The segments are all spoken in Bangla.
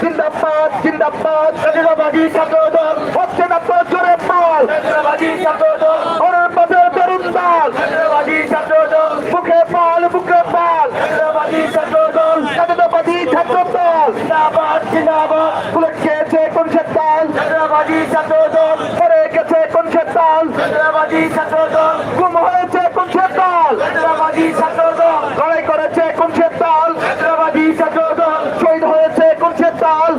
জিন্দাবাদ জিন্দাবাদ। জাতীয়তাবাদী ছাত্র দল হচ্ছে না জোরে বল। জাতীয়তাবাদী ছাত্র দল ওরের পথে তরুণ দল। জাতীয়তাবাদী ছাত্র দল বুকে পাল বুকে পাল জাতীয়তাবাদী ছাত্র দল জাতীয়তাবাদী ছাত্র দল জিন্দাবাদ জিন্দাবাদ। ফুলে খেয়েছে কোন সে দল? জাতীয়তাবাদী ছাত্র পরে গেছে কোন সে দল? জাতীয়তাবাদী ছাত্র গুম হয়েছে কোন সে দল জাতীয়তাবাদী ছাত্র দল লড়াই করেছে কোন সে দল জাতীয়তাবাদী ছাত্র দল শহীদ হয়েছে কোন সে দল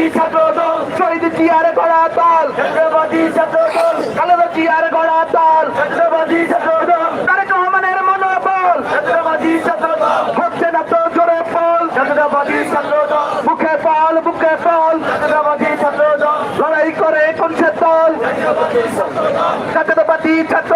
জাতীয়তাবাদী ছাত্র দল শহীদ জিয়ার গড়া দল জাতীয়তাবাদী ছাত্র দল খালেদা জিয়ার গড়া দল জাতীয়তাবাদী ছাত্র দল তারেক রহমানের মনোবল। জাতীয়তাবাদী ছাত্র দল হচ্ছে না তো জোরে ফল। জাতীয়তাবাদী ছাত্র দল বুকে ফল বুকে ফল জাতীয়তাবাদী ছাত্র লড়াই করে কোন দল জাতীয়তাবাদী ছাত্র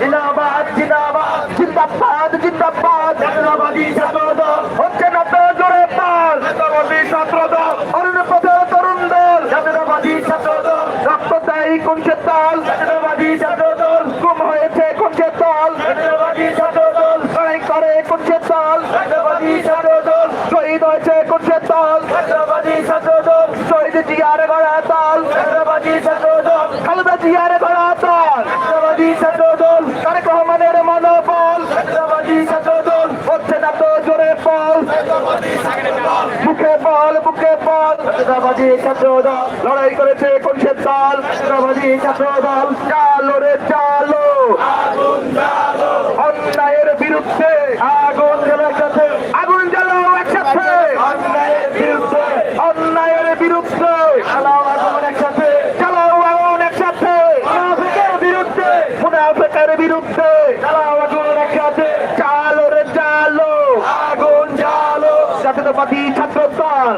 জিন্দাবাদ জিন্দাবাদ জিন্দাবাদ জিন্দাবাদ জাতীয়তাবাদী ছাত্র দল হচ্ছে না তো জোরে ফল জাতীয়তাবাদী ছাত্র দল অরুণ পথে তরুণ দল জাতীয়তাবাদী ছাত্র দল রক্ত দেয় কোন সে দল, জাতীয়তাবাদী ছাত্র দল গুম হয়েছে কোন সে দল? জাতীয়তাবাদী দল লড়াই করে কোন সে দল দল শহীদ হয়েছে কোন সে দল? জাতীয়তাবাদী শহীদ জিয়ার গড়া দল। জাতীয়তাবাদী ছাত্র দল খালেদা জিয়ার গড়া দল জাতীয়তাবাদী ছাত্র দল তারেক রহমানের মনোবল জাতীয়তাবাদী ছাত্র দল হচ্ছে না তো জোরে বল বুকে বল বুকে বল। জাতীয়তাবাদী ছাত্র দল, লড়াই করেছে কোন সে দল। জাতীয়তাবাদী ছাত্র দল, চালো রে চালো। অন্যায়ের বিরুদ্ধে আগুন জ্বালো একসাথে আগুন জ্বালো একসাথে।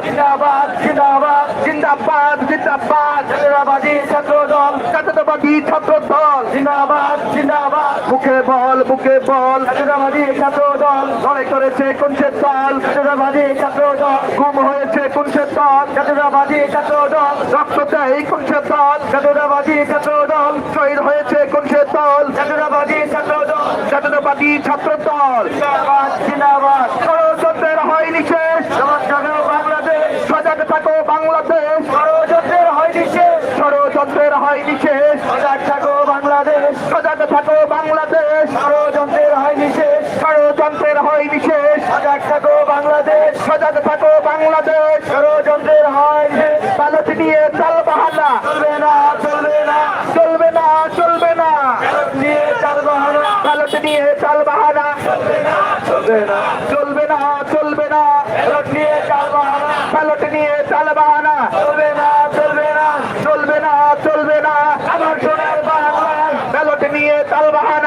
জিন্দাবাদ। জিন্দাবাদ জিন্দাবাদ জিন্দাবাদ জাতীয়তাবাদী ছাত্র দল জাতীয়তাবাদী ছাত্র দল জিন্দাবাদ জিন্দাবাদ। বুকে বল বুকে বল। জাতীয়তাবাদী ছাত্র দল লড়াই করেছে কোন সে দল? জাতীয়তাবাদী ছাত্র দল গুম হয়েছে কোন সে দল? জাতীয়তাবাদী ছাত্র দল রক্ত দেয় কোন সে দল? জাতীয়তাবাদী ছাত্র শহীদ হয়েছে কোন দল? জাতীয়তাবাদী ছাত্র জাতীয়তাবাদী দল জিন্দাবাদ জিন্দাবাদ ষড়যন্ত্রের হয়নি শেষ সমাজ জাগাও বাংলাদেশ সজাগ থাকো বাংলাদেশ ষড়যন্ত্রের হয়নি শেষ ষড়যন্ত্রের হয়নি সজাগ থাকো বাংলাদেশ, সজাগ থাকো বাংলাদেশ। ষড়যন্ত্রের হয়নি শেষ ষড়যন্ত্রের হয়নি শেষ সজাগ থাকো বাংলাদেশ, সজাগ থাকো বাংলাদেশ। ষড়যন্ত্রের হয়নি ব্যালট নিয়ে চাল বাহানা। চলবে না চলবে না চলবে না চলবে না। নিয়ে চাল বাহানা। ব্যালট নিয়ে চাল বাহানা। চলবে না চলবে না চলবে না ব্যালট নিয়ে চাল বাহানা। ব্যালট নিয়ে চাল বাহানা। চলবে না চলবে না চলবে না আমার সোনার বাংলা ব্যালট